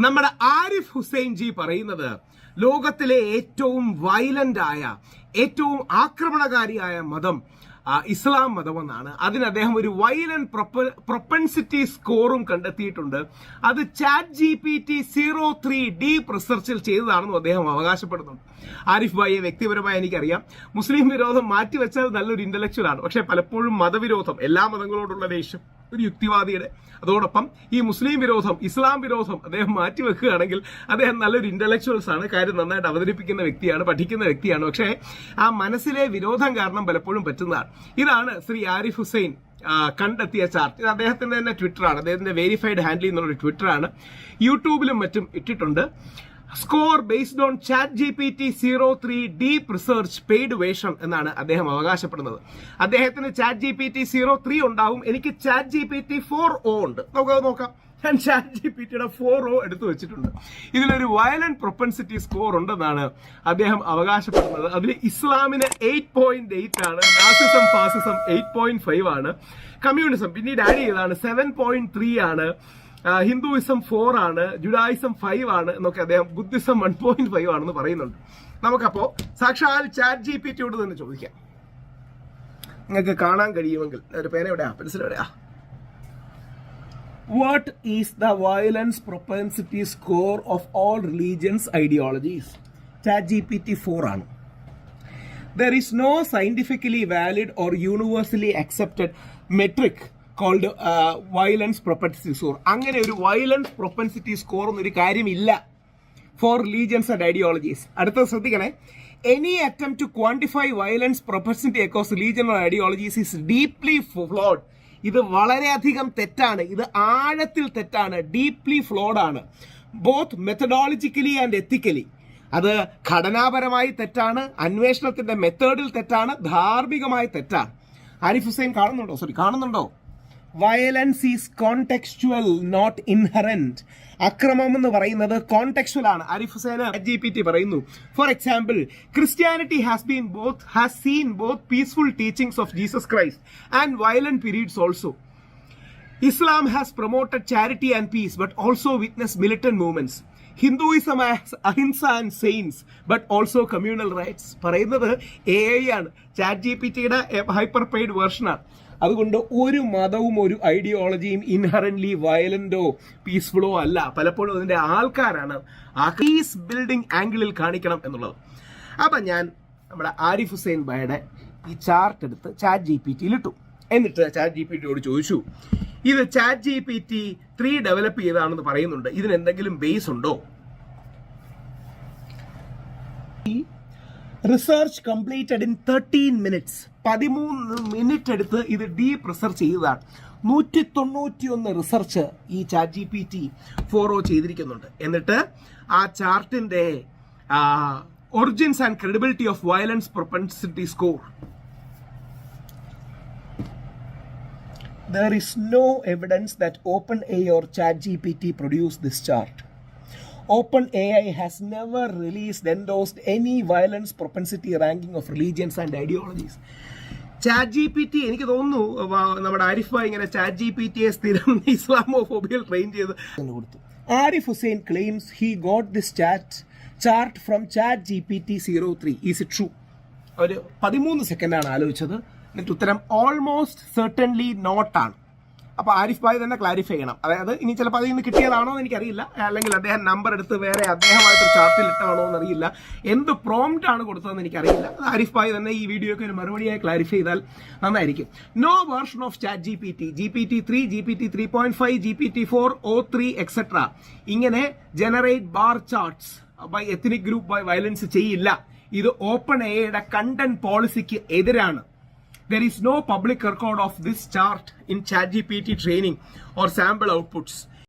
നമ്മുടെ ആരിഫ് ഹുസൈൻ ജി പറയുന്നത് ലോകത്തിലെ ഏറ്റവും വയലന്റ് ആയ ഏറ്റവും ആക്രമണകാരിയായ മതം ഇസ്ലാം മതമെന്നാണ്. അതിന് അദ്ദേഹം ഒരു വയലന്റ് പ്രൊപ്പൻസിറ്റി സ്കോറും കണ്ടെത്തിയിട്ടുണ്ട്. അത് chat G P T zero three deep റിസർച്ചിൽ ചെയ്തതാണെന്നും അദ്ദേഹം അവകാശപ്പെടുന്നുണ്ട് ആരിഫ് ഭായിയെ വ്യക്തിപരമായി എനിക്കറിയാം. മുസ്ലിം വിരോധം മാറ്റിവെച്ചാൽ നല്ലൊരു ഇന്റലക്ച്വൽ ആണ്. പക്ഷെ പലപ്പോഴും മതവിരോധം എല്ലാ മതങ്ങളോടുള്ള ദേഷ്യം. ഒരു യുക്തിവാദിയുടെ. അതോടൊപ്പം ഈ മുസ്ലിം വിരോധം ഇസ്ലാം വിരോധം അദ്ദേഹം മാറ്റിവെക്കുകയാണെങ്കിൽ അദ്ദേഹം നല്ലൊരു ഇന്റലക്ച്വൽസ് ആണ് കാര്യം നന്നായിട്ട് അവതരിപ്പിക്കുന്ന വ്യക്തിയാണ് പഠിക്കുന്ന വ്യക്തിയാണ്. പക്ഷേ ആ മനസ്സിലെ വിരോധം കാരണം പലപ്പോഴും പറ്റുന്നതാണ്. ഇതാണ് ശ്രീ ആരിഫ് ഹുസൈൻ കണ്ടെത്തിയ ചാർട്ട്. ഇത് അദ്ദേഹത്തിന്റെ തന്നെ ട്വിറ്ററാണ് അദ്ദേഹത്തിന്റെ വെരിഫൈഡ് ഹാൻഡിൽ എന്നുള്ള ട്വിറ്ററാണ് യൂട്യൂബിലും മറ്റും ഇട്ടിട്ടുണ്ട്. Score based on chat G P T zero three deep research paid വേഷം എന്നാണ് അദ്ദേഹം അവകാശപ്പെടുന്നത്. അദ്ദേഹത്തിന് chat G P T zero three ഉണ്ടാവും. എനിക്ക് chat G P T four o ഉണ്ട്. നമുക്കത് നോക്കാം. ഞാൻ ചാറ്റ് ജി പി ടിയുടെ ഫോർ ഒ എടുത്തു വെച്ചിട്ടുണ്ട്. ഇതിലൊരു വയലന്റ് പ്രൊപ്പൻസിറ്റി സ്കോർ ഉണ്ടെന്നാണ് അദ്ദേഹം അവകാശപ്പെടുന്നത്. അതിൽ ഇസ്ലാമിന് എയ്റ്റ് പോയിന്റ് എയ്റ്റ് ആണ്. Nazism fascism eight point five ആണ്. കമ്മ്യൂണിസം പിന്നീട് ആഡ് ചെയ്തതാണ് സെവൻ പോയിന്റ് ത്രീ ആണ്. ഹിന്ദുയിസം ഫോർ ആണ് ജുഡായിസം ഫൈവ് ആണ് എന്നൊക്കെ അദ്ദേഹം ബുദ്ധിസം വൺ പോയിന്റ് ഫൈവ് ആണെന്ന് പറയുന്നുണ്ട്. നമുക്കപ്പോ സാക്ഷാൽ ചാറ്റ് ജി പി ടിയോട് തന്നെ ചോദിക്കാം. നിങ്ങൾക്ക് കാണാൻ കഴിയുമെങ്കിൽ ഒരു പേന എവിടെയാ പെൻസിൽ എവിടെയാ what is the violence propensity score of all religions ideologies chat G P T four ആണ്. There is no scientifically valid or universally accepted metric called violence propensity score അങ്ങനെ ഒരു വയലൻസ് പ്രൊപ്പൻസിറ്റി സ്കോർ എന്നൊരു കാര്യമില്ല. Four religions and ideologies അടുത്തത് ശ്രദ്ധിക്കണേ. Any attempt to quantify violence propensity across religion ideologies is deeply flawed ഇത് വളരെയധികം തെറ്റാണ്. ഇത് ആഴത്തിൽ തെറ്റാണ്. ഡീപ്ലി ഫ്ലോഡ് ആണ്. ബോത്ത് മെത്തഡോളജിക്കലി ആൻഡ് എത്തിക്കലി അത് ഘടനാപരമായി തെറ്റാണ്. അന്വേഷണത്തിന്റെ മെത്തേഡിൽ തെറ്റാണ്. ധാർമ്മികമായി തെറ്റാണ്. ആരിഫ് ഹുസൈൻ കാണുന്നുണ്ടോ? സോറി കാണുന്നുണ്ടോ? Violence is contextual not inherent അക്രമം എന്ന് പറയുന്നത് കോണ്ടെക്സ്റ്റുവൽ ആണ്. Arif Hussain G P T പറയുന്നു. For example Christianity has been both has seen both peaceful teachings of Jesus Christ and violent periods also Islam has promoted charity and peace but also witness militant movements. Hinduism ahimsa and saints but also communal riots പറയുന്നത് A I ആണ്. Chat G P ടിയുടെ hyper paid വേർഷനാണ് അതുകൊണ്ട് ഒരു മതവും ഒരു ഐഡിയോളജിയും ഇൻഹറൻലി വയലന്റോ പീസ്ഫുള്ളോ അല്ല. പലപ്പോഴും അതിന്റെ ആൾക്കാരാണ് ആ പീസ് ബിൽഡിംഗ് ആംഗിളിൽ കാണിക്കണം എന്നുള്ളത്. അപ്പം ഞാൻ നമ്മുടെ ആരിഫ് ഹുസൈൻ ബയുടെ ഈ ചാർട്ട് എടുത്ത് ചാറ്റ് ജി പി ടിയിൽ ഇട്ടു എന്നിട്ട് ചാറ്റ് ജി പി ടിയോട് ചോദിച്ചു ഇത് chat G P T three develop ചെയ്താണെന്ന് പറയുന്നുണ്ട്. ഇതിന് എന്തെങ്കിലും ബേസ് ഉണ്ടോ? Research completed in thirteen minutes പതിമൂന്ന് മിനിറ്റ് എടുത്ത് ഇത് ഡീപ്പ് റിസർച്ച് ചെയ്തതാണ്. നൂറ്റി തൊണ്ണൂറ്റി ഒന്ന് റിസർച്ച് ഈ ചാറ്റ് ജി പി ടി ഫോറോ ചെയ്തിരിക്കുന്നുണ്ട്. എന്നിട്ട് ആ ചാർട്ടിന്റെ origins and credibility of violence propensity score there is no evidence that open A is chat G P T produce this produced this A I has never released, endorsed any violence propensity ranking of religions and ideologies chat G P T എനിക്ക് തോന്നുന്നു നമ്മുടെ ആരിഫ് ഭായ് ഇങ്ങനെ chat G P ടിയെ സ്ഥിരം ഇസ്ലാമോ ഫോബിയിൽ train ചെയ്ത് കൊടുത്തു. Arif Hussain claims he got this chat chart from chat G P T zero three is it true ഒരു പതിമൂന്ന് സെക്കൻഡാണ് ആലോചിച്ചത്. എന്നിട്ട് ഉത്തരം ഓൾമോസ്റ്റ് സെർട്ടൻലി നോട്ട് ആണ് അപ്പൊ ആരിഫ് ഭായ് തന്നെ ക്ലാരിഫൈ ചെയ്യണം. അതായത് ഇനി ചിലപ്പോൾ അതിൽ നിന്ന് കിട്ടിയതാണോ എന്ന് എനിക്കറിയില്ല. അല്ലെങ്കിൽ അദ്ദേഹം നമ്പർ എടുത്ത് വേറെ അദ്ദേഹമായിട്ട് ചാർട്ടിൽ ഇട്ടാണോ എന്നറിയില്ല എന്ത് പ്രോംപ്റ്റ് ആണ് കൊടുത്തതെന്ന് എനിക്കറിയില്ല. ആരിഫ് ഭായ് തന്നെ ഈ വീഡിയോക്ക് ഒരു മറുപടിയായി ക്ലാരിഫൈ ചെയ്താൽ നന്നായിരിക്കും. No version of chat G P T G P T three G P T three point five G P T four o three etcetera ഇങ്ങനെ generate bar charts by ethnic group by violence ചെയ്യില്ല. ഇത് open എയുടെ content പോളിസിക്ക് എതിരാണ്. There is no public record of this chart in ChatGPT training or sample outputs.